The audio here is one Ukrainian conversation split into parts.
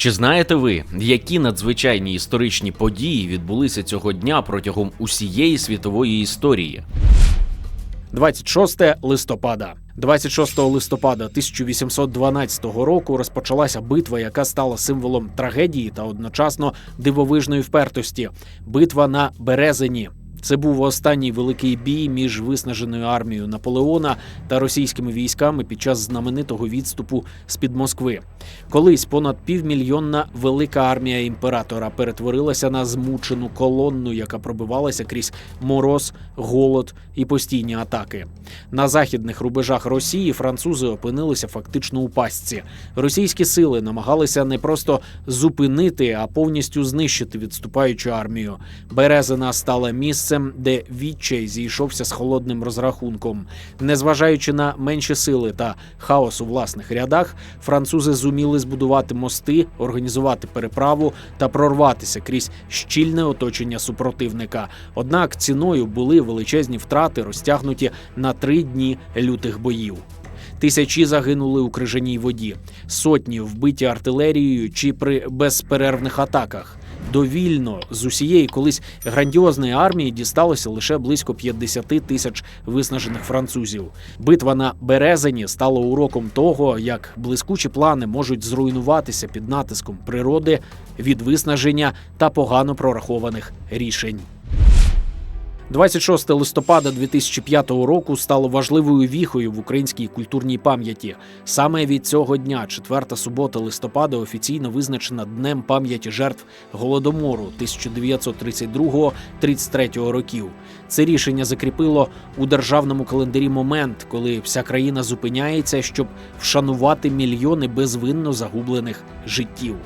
Чи знаєте ви, які надзвичайні історичні події відбулися цього дня протягом усієї світової історії? 26 листопада. 26 листопада 1812 року розпочалася битва, яка стала символом трагедії та одночасно дивовижної впертості. Битва на Березині. Це був останній великий бій між виснаженою армією Наполеона та російськими військами під час знаменитого відступу з під Москви. Колись понад півмільйонна велика армія імператора перетворилася на змучену колонну, яка пробивалася крізь мороз, голод і постійні атаки. На західних рубежах Росії французи опинилися фактично у пастці. Російські сили намагалися не просто зупинити, а повністю знищити відступаючу армію. Березина стала місцем, де відчай зійшовся з холодним розрахунком. Незважаючи на менші сили та хаос у власних рядах, французи зуміли збудувати мости, організувати переправу та прорватися крізь щільне оточення супротивника. Однак ціною були величезні втрати, розтягнуті на три дні лютих боїв. Тисячі загинули у крижаній воді, сотні вбиті артилерією чи при безперервних атаках. Довільно з усієї колись грандіозної армії дісталося лише близько 50 тисяч виснажених французів. Битва на Березині стала уроком того, як блискучі плани можуть зруйнуватися під натиском природи від виснаження та погано прорахованих рішень. 26 листопада 2005 року стало важливою віхою в українській культурній пам'яті. Саме від цього дня, четверта субота листопада, офіційно визначена днем пам'яті жертв голодомору 1932-33 років. Це рішення закріпило у державному календарі момент, коли вся країна зупиняється, щоб вшанувати мільйони безвинно загублених життів.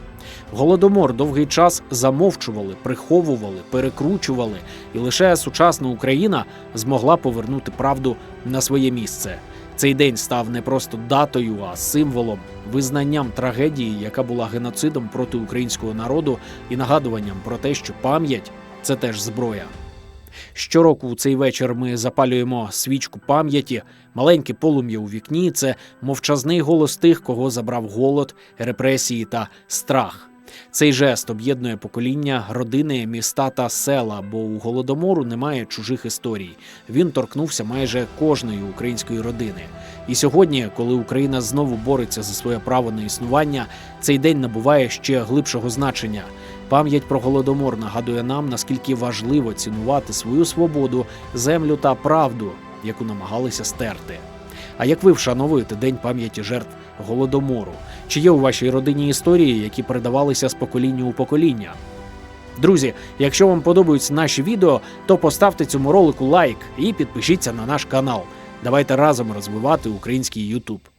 Голодомор довгий час замовчували, приховували, перекручували, і лише сучасна Україна змогла повернути правду на своє місце. Цей день став не просто датою, а символом, визнанням трагедії, яка була геноцидом проти українського народу, і нагадуванням про те, що пам'ять це теж зброя. Щороку у цей вечір ми запалюємо свічку пам'яті, маленьке полум'я у вікні це мовчазний голос тих, кого забрав голод, репресії та страх. Цей жест об'єднує покоління, родини, міста та села, бо у голодомору немає чужих історій. Він торкнувся майже кожної української родини. І сьогодні, коли Україна знову бореться за своє право на існування, цей день набуває ще глибшого значення. Пам'ять про голодомор нагадує нам, наскільки важливо цінувати свою свободу, землю та правду, яку намагалися стерти. А як ви вшановуєте День пам'яті жертв голодомору? Чи є у вашій родині історії, які передавалися з покоління у покоління? Друзі, якщо вам подобаються наші відео, то поставте цьому ролику лайк і підпишіться на наш канал. Давайте разом розвивати український YouTube.